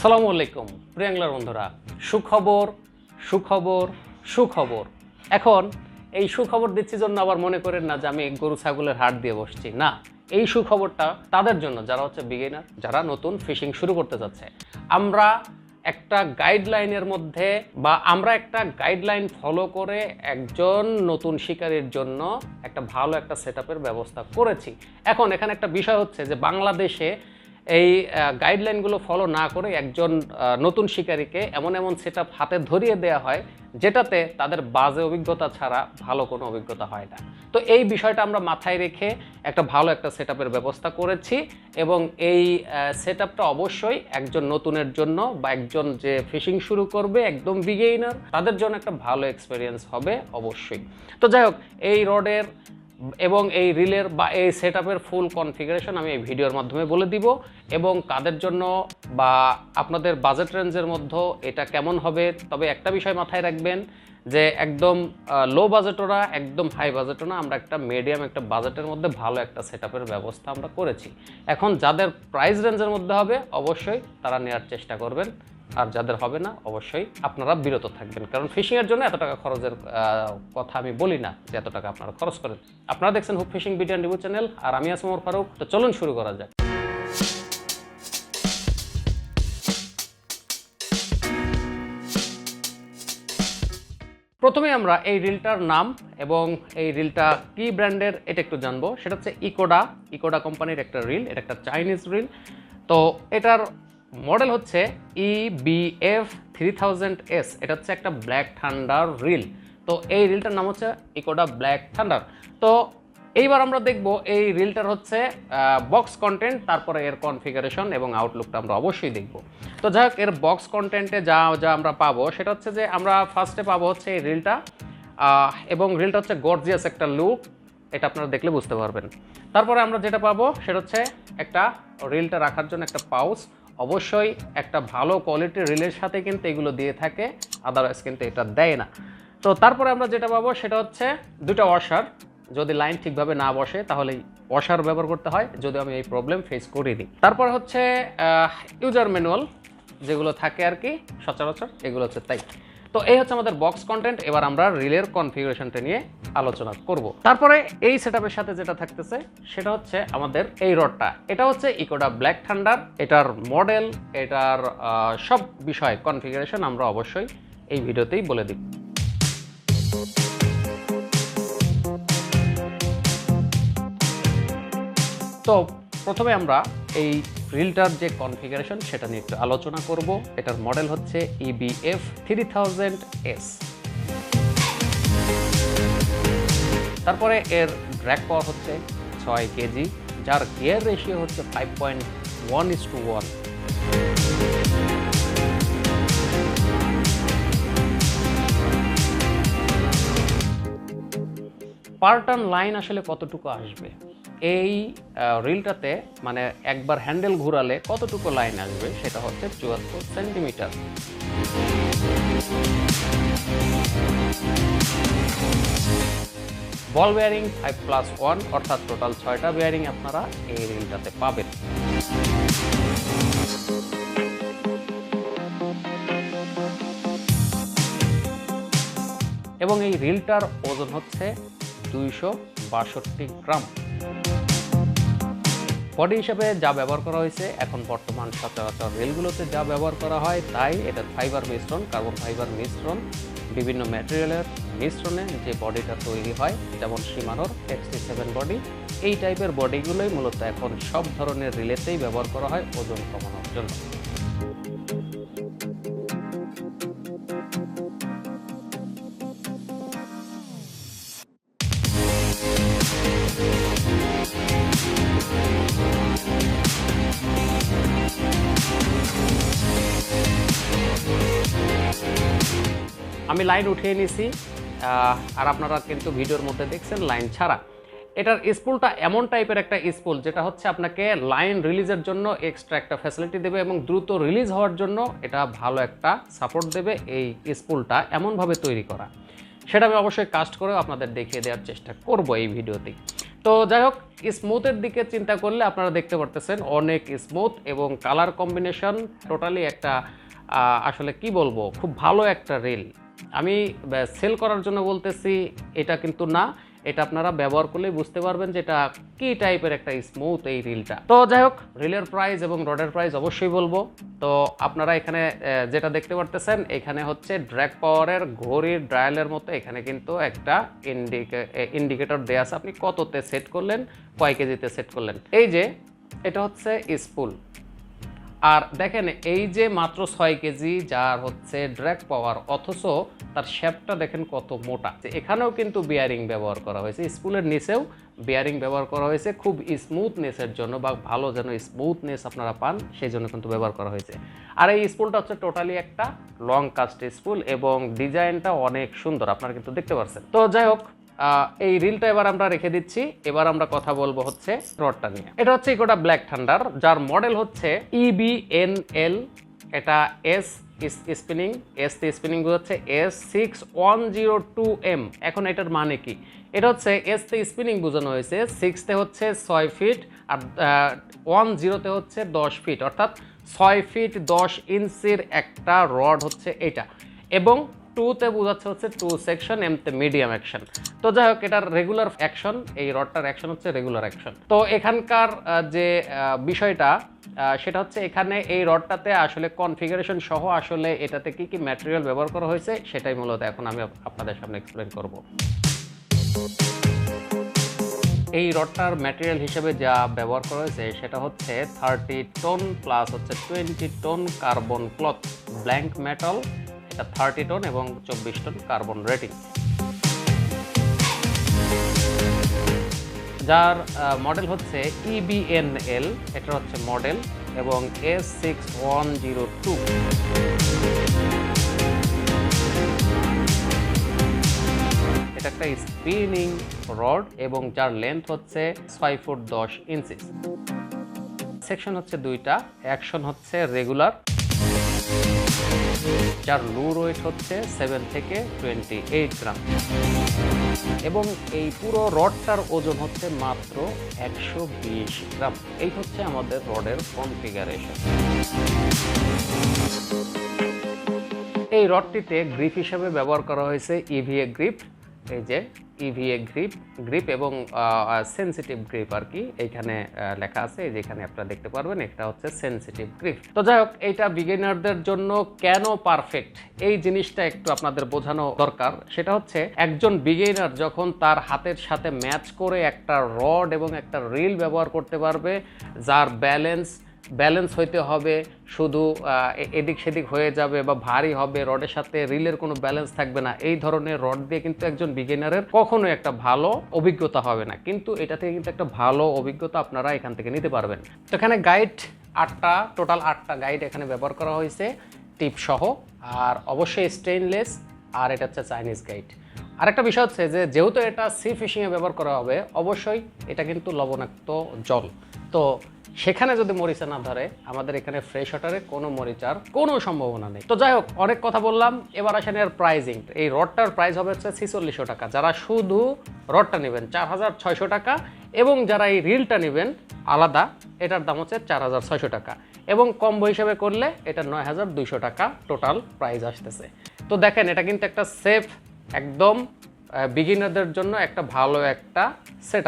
সালামু আলাইকুম প্রিয়াংলার বন্ধুরা। সুখবর সুখবর সুখবর। এখন এই সুখবর দিচ্ছি জন্য আবার মনে করেন না যে আমি গরু, ছাগলের হাট দিয়ে বসছি। না, এই সুখবরটা তাদের জন্য, যারা হচ্ছে বিগিনার যারা নতুন ফিশিং শুরু করতে যাচ্ছে। আমরা একটা গাইডলাইনের মধ্যে বা আমরা একটা গাইডলাইন ফলো করে একজন নতুন শিকারীর জন্য একটা ভালো একটা সেট ব্যবস্থা করেছি। এখন এখানে একটা বিষয় হচ্ছে যে বাংলাদেশে এই গাইডলাইনগুলো ফলো না করে একজন নতুন শিকারীকে এমন এমন সেট হাতে ধরিয়ে দেওয়া হয়, যেটাতে তাদের বাজে অভিজ্ঞতা ছাড়া ভালো কোনো অভিজ্ঞতা হয় না। তো এই বিষয়টা আমরা মাথায় রেখে একটা ভালো একটা সেট ব্যবস্থা করেছি এবং এই সেট অবশ্যই একজন নতুনের জন্য বা একজন যে ফিশিং শুরু করবে একদম বিগেইনার তাদের জন্য একটা ভালো এক্সপিরিয়েন্স হবে অবশ্যই। তো যাই হোক, এই রডের এবং এই রিলের বা এই সেট ফুল কনফিগারেশন আমি এই ভিডিওর মাধ্যমে বলে দিব এবং কাদের জন্য বা আপনাদের বাজেট রেঞ্জের মধ্যে এটা কেমন হবে, তবে একটা বিষয় মাথায় রাখবেন যে একদম লো বাজেটরা একদম হাই বাজেটও না আমরা একটা মিডিয়াম একটা বাজেটের মধ্যে ভালো একটা সেট ব্যবস্থা আমরা করেছি। এখন যাদের প্রাইস রেঞ্জের মধ্যে হবে, অবশ্যই তারা নেওয়ার চেষ্টা করবেন। আর যাদের হবে না, অবশ্যই আপনারা বিরত থাকবেন। কারণ ফিশিংয়ের জন্য এত টাকা খরচের কথা আমি বলি না যে এত টাকা আপনারা খরচ করেন। আপনারা দেখছেন হুক ফিশিং বিডিয়ান রিভিউ চ্যানেল, আর আমি আসমর ফারুক। তো চলুন শুরু করা যাক। প্রথমে আমরা এই রিলটার নাম এবং এই রিলটা কি ব্র্যান্ডের, এটা একটু জানব। সেটা হচ্ছে ইকোডা। ইকোডা কোম্পানির একটা রিল, এটা একটা চাইনিজ রিল। তো এটার মডেল হচ্ছে E B F three thousand S এটা হচ্ছে একটা ব্ল্যাক থান্ডার রিল তো এই রিলটার নাম হচ্ছে ইকোডা ব্ল্যাক থান্ডার তো এইবার আমরা দেখব এই রিলটার হচ্ছে বক্স কন্টেন্ট তারপরে এর কনফিগারেশন এবং আউটলুকটা আমরা অবশ্যই দেখব। তো যাই হোক, এর বক্স কন্টেন্টে যা যা আমরা পাবো, সেটা হচ্ছে যে আমরা ফার্স্টে পাবো হচ্ছে এই রিলটা এবং রিলটা হচ্ছে গর্জিয়াস একটা লুক এটা আপনারা দেখলে বুঝতে পারবেন। তারপরে আমরা যেটা পাবো, সেটা হচ্ছে একটা রিলটা রাখার জন্য একটা পাউচ অবশ্যই একটা ভালো কোয়ালিটির রিলের সাথে কিন্তু এগুলো দিয়ে থাকে আদারওয়াইজ কিন্তু এটা দেয় না। তো তারপরে আমরা যেটা পাবো সেটা হচ্ছে দুটো ওয়াশার যদি লাইন ঠিকভাবে না বসে তাহলে ওয়াশার ব্যবহার করতে হয় যদি আমি এই প্রবলেম ফেস করিনি। তারপর হচ্ছে ইউজার ম্যানুয়াল যেগুলো থাকে আর কি, সচরাচর এগুলো হচ্ছে তাই। তো এই হচ্ছে আমাদের বক্স কন্টেন্ট এবার আমরা রিলের কনফিগারেশনটা নিয়ে আলোচনা করব। তারপরে এই সেটআপের সাথে যেটা থাকতেছে, সেটা হচ্ছে আমাদের এই রডটা। এটা হচ্ছে ইকোডা ব্ল্যাক থান্ডার এটার মডেল এটার সব বিষয় কনফিগারেশন আমরা অবশ্যই এই ভিডিওতেই বলে দিব। তো প্রথমে আমরা এই রিলটার যে কনফিগারেশন সেটা নিয়ে একটু আলোচনা করব। এটার মডেল হচ্ছে ইবিএফ থ্রি থাউজেন্ড এস তারপরে এর ড্র্যাক পাওয়ার হচ্ছে ছয় কেজি, যার গিয়ার রেশিও হচ্ছে five point one is to one per turn line আসলে কতটুকু আসবে? এই রিলটাতে মানে একবার হ্যান্ডেল ঘুরালে কতটুকু লাইন আসবে সেটা হচ্ছে চুয়াত্তর centimetre ball bearing five plus one অর্থাৎ টোটাল ছয়টা বেয়ারিং আপনারা এই রিলটাতে পাবেন। এবং এই রিলটার ওজন হচ্ছে দুইশো বাষট্টি গ্রাম। বডি হিসেবে যা ব্যবহার করা হয়েছে, এখন বর্তমান সচরাচর রেলগুলোতে যা ব্যবহার করা হয়, তাই এটা ফাইবার মিশ্রণ কার্বন ফাইবার মিশ্রণ বিভিন্ন ম্যাটেরিয়ালের মিশ্রণে যে বডিটা তৈরি হয়, যেমন সীমানোর এক্সটি সেভেন বডি এই টাইপের বডিগুলোই মূলত এখন সব ধরনের রিলেতেই ব্যবহার করা হয় ওজন কমানোর জন্য। আমি লাইন উঠিয়ে নিছি আর আপনারা কিন্তু ভিডিওর মধ্যে দেখছেন লাইন ছাড়া। এটার স্পুলটা এমন টাইপের একটা স্পুল, যেটা হচ্ছে আপনাকে লাইন রিলিজের জন্য এক্সট্রা একটা ফ্যাসিলিটি দেবে এবং দ্রুত রিলিজ হওয়ার জন্য এটা ভালো একটা সাপোর্ট দেবে এই স্পুলটা এমনভাবে তৈরি করা। সেটা আমি অবশ্যই কাস্ট করেও আপনাদের দেখিয়ে দেওয়ার চেষ্টা করব এই ভিডিওতে। তো যাই হোক, স্মুথের দিকে চিন্তা করলে আপনারা দেখতে পারতেছেন অনেক স্মুথ এবং কালার কম্বিনেশন টোটালি একটা আসলে কি বলব, খুব ভালো একটা রিল আমি সেল করার জন্য বলতেছি, এটা কিন্তু না। এটা আপনারা ব্যবহার করলে বুঝতে পারবেন যে এটা কি টাইপের একটা স্মুথ এই রিলটা তো যাই হোক রিলের প্রাইস এবং রডের প্রাইস অবশ্যই বলব। তো আপনারা এখানে যেটা দেখতে পারতেছেন, এখানে হচ্ছে ড্র্যাগ পাওয়ারের ঘড়ির ড্রায়ালের মতো এখানে কিন্তু একটা ইন্ডিকে ইন্ডিকেটর দেওয়া আছে। আপনি কততে সেট করলেন, কয় কেজিতে সেট করলেন। এই যে, এটা হচ্ছে স্পুল আর দেখেন, এই যে মাত্র ছয় কেজি, যার হচ্ছে ড্র্যাগ পাওয়ার অথচ তার শেপটা দেখেন কত মোটা। এখানেও কিন্তু বিয়ারিং ব্যবহার করা হয়েছে। স্পুলের নিচেও বিয়ারিং ব্যবহার করা হয়েছে। খুব স্মুথনেসের জন্য বা ভালো যেন স্মুথনেস আপনারা পান, সেই জন্য কিন্তু ব্যবহার করা হয়েছে। আর এই স্পুলটা হচ্ছে টোটালি একটা লং কাস্ট স্পুল এবং ডিজাইনটা অনেক সুন্দর, আপনারা কিন্তু দেখতে পাচ্ছেন তো যাই হোক এই রিলটা এবার আমরা রেখে দিচ্ছি। এবার আমরা কথা বলব হচ্ছে রডটা নিয়ে। এটা হচ্ছে ইকোটা ব্ল্যাক থান্ডার, যার মডেল হচ্ছে E ইবিএনএল এটা এস স্পিনিং এস স্পিনিং হচ্ছে S six one zero two M এখন এটার মানে কি? এটা হচ্ছে এসতে স্পিনিং বোঝানো হয়েছে সিক্সতে হচ্ছে ছয় ফিট আর ওয়ান জিরোতে হচ্ছে দশ ফিট অর্থাৎ ছয় ফিট দশ ইঞ্চির একটা রড হচ্ছে এটা। এবং টুতে বোঝাচ্ছে হচ্ছে টু সেকশন এমতে মিডিয়াম অ্যাকশন তো যাই হোক, এটার রেগুলার অ্যাকশন এই রডটার অ্যাকশন হচ্ছে রেগুলার অ্যাকশন তো এখানকার যে বিষয়টা সেটা হচ্ছে এখানে এই রডটাতে আসলে কনফিগারেশন সহ আসলে এটাতে কি কি ম্যাটেরিয়াল ব্যবহার করা হয়েছে, সেটাই মূলত এখন আমি আপনাদের সামনে এক্সপ্লেন করব। এই রডটার ম্যাটেরিয়াল হিসেবে যা ব্যবহার করা হয়েছে, সেটা হচ্ছে থার্টি টন প্লাস হচ্ছে twenty ton carbon cloth blank metal এটা থার্টি টন এবং চব্বিশ টন কার্বন রেটিং। যার মডেল হচ্ছে E ইবিএনএল এটা হচ্ছে মডেল, এবং S six one zero two এটা একটা স্পিনিং রড এবং যার লেন্থ হচ্ছে ছয় ফুট দশ ইঞ্চি সেকশন হচ্ছে দুইটা অ্যাকশন হচ্ছে রেগুলার যার লো ওয়েট হচ্ছে সেভেন থেকে টোয়েন্টি এইট গ্রাম। এবং এই পুরো রডটার ওজন হচ্ছে মাত্র একশো বিশ গ্রাম। এই হচ্ছে আমাদের রডের কনফিগারেশন এই রডটিতে গ্রিপ হিসাবে ব্যবহার করা হয়েছে ইভিএ গ্রিপ এই যে ইভিএ গ্রিপ গ্রিপ এবং সেনসিটিভ গ্রিপ আর কি, এইখানে লেখা আছে যেখানে আপনারা দেখতে পারবেন এটা হচ্ছে সেনসিটিভ গ্রিপ তো যাই হোক, এইটা বিগিনারদের জন্য কেন পারফেক্ট এই জিনিসটা একটু আপনাদের বোঝানো দরকার। সেটা হচ্ছে, একজন বিগিনার যখন তার হাতের সাথে ম্যাচ করে একটা রড এবং একটা রিল ব্যবহার করতে পারবে, যার ব্যালেন্স ব্যালেন্স হইতে হবে, শুধু এদিক সেদিক হয়ে যাবে বা ভারী হবে, রডের সাথে রিলের কোনো ব্যালেন্স থাকবে না। এই ধরনের রড দিয়ে কিন্তু একজন বিগিনারের কখনোই একটা ভালো অভিজ্ঞতা হবে না। কিন্তু এটা থেকে কিন্তু একটা ভালো অভিজ্ঞতা আপনারা এখান থেকে নিতে পারবেন। তো এখানে গাইড আটটা টোটাল আটটা গাইড এখানে ব্যবহার করা হয়েছে টিপ সহ। আর অবশ্যই স্টেইনলেস আর এটা হচ্ছে চাইনিজ গাইড আরেকটা বিষয় হচ্ছে যে, যেহেতু এটা সি ফিশিংয়ে ব্যবহার করা হবে, অবশ্যই এটা কিন্তু লবণাক্ত জল। তো সেখানে যদি মরিচা না ধরে, আমাদের এখানে ফ্রেশ ওয়াটারে কোনো মরিচার কোনো সম্ভাবনা নেই। তো যাই হোক, অনেক কথা বললাম, এবার আসেন এর প্রাইজিং এই রডটার প্রাইস হবে হচ্ছে ছিচল্লিশশো টাকা। যারা শুধু রডটা নেবেন, চার হাজার ছয়শো টাকা, এবং যারা এই রিলটা নেবেন, আলাদা, এটার দাম হচ্ছে চার হাজার ছয়শো টাকা। এবং কম্বো হিসেবে করলে এটা নয় হাজার দুইশো টাকা টোটাল প্রাইস আসতেছে। তো দেখেন, এটা কিন্তু একটা সেফ একদম বিগিনারদের জন্য একটা ভালো একটা সেট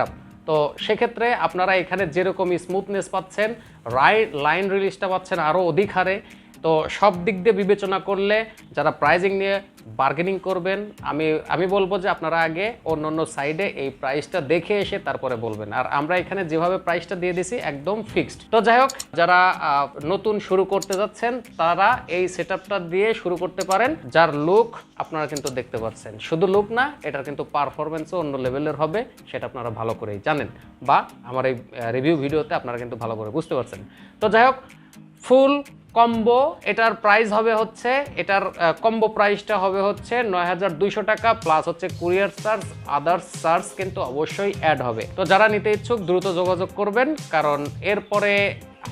তো সেক্ষেত্রে আপনারা এখানে যেরকম স্মুথনেস পাচ্ছেন রাইট লাইন রিলিজটা পাচ্ছেন আরও অধিক হারে। তো সব দিক দিয়ে বিবেচনা করলে যারা প্রাইজিং নিয়ে বার্গেনিং করবেন, আমি আমি বলব যে আপনারা আগে অন্য অন্য সাইডে এই প্রাইসটা দেখে এসে তারপরে বলবেন। আর আমরা এখানে যেভাবে প্রাইসটা দিয়ে দিছি একদম ফিক্সড তো যাই হোক, যারা নতুন শুরু করতে যাচ্ছেন, তারা এই সেট দিয়ে শুরু করতে পারেন। যার লুক আপনারা কিন্তু দেখতে পাচ্ছেন। শুধু লুক না, এটার কিন্তু পারফরমেন্সও অন্য লেভেলের হবে, সেটা আপনারা ভালো করেই জানেন। বা আমার এই রিভিউ ভিডিওতে আপনারা কিন্তু ভালো করে বুঝতে পারছেন। তো যাই হোক ফুল কম্বো, এটার প্রাইস হবে হচ্ছে, এটার কম্বো প্রাইসটা হবে হচ্ছে নয় হাজার দুইশো টাকা প্লাস হচ্ছে কুরিয়ার চার্জ আদার্স চার্জ কিন্তু অবশ্যই অ্যাড হবে। তো যারা নিতে ইচ্ছুক, দ্রুত যোগাযোগ করবেন, কারণ এরপরে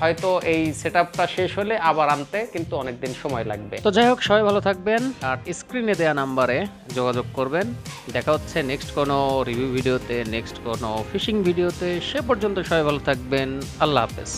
হয়তো এই সেট শেষ হলে আবার আনতে কিন্তু অনেকদিন সময় লাগবে। তো যাই হোক, সবাই ভালো থাকবেন, আর স্ক্রিনে দেওয়া নাম্বারে যোগাযোগ করবেন। দেখা হচ্ছে নেক্সট কোনো রিভিউ ভিডিওতে নেক্সট কোনো ফিশিং ভিডিওতে সে পর্যন্ত সবাই ভালো থাকবেন, আল্লাহ হাফেজ।